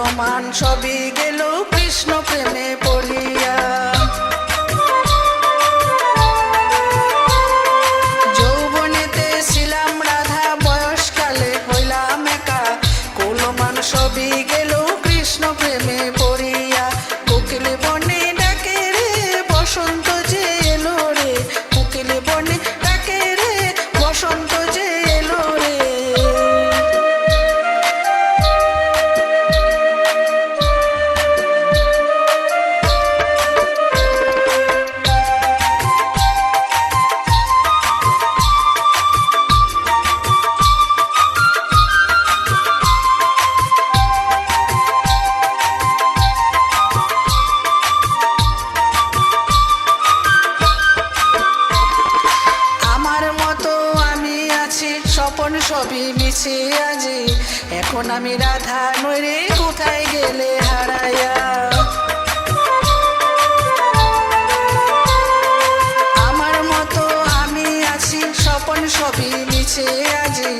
চলমান সবই গেল কৃষ্ণ প্রেমে। মতো আমি আছি, স্বপন সবই মিছি আজি। এখন আমি রাধা মরে কোথায় গেলে হারাইয়া আমার মতো আমি আছি, স্বপন সবই মিছে আজি।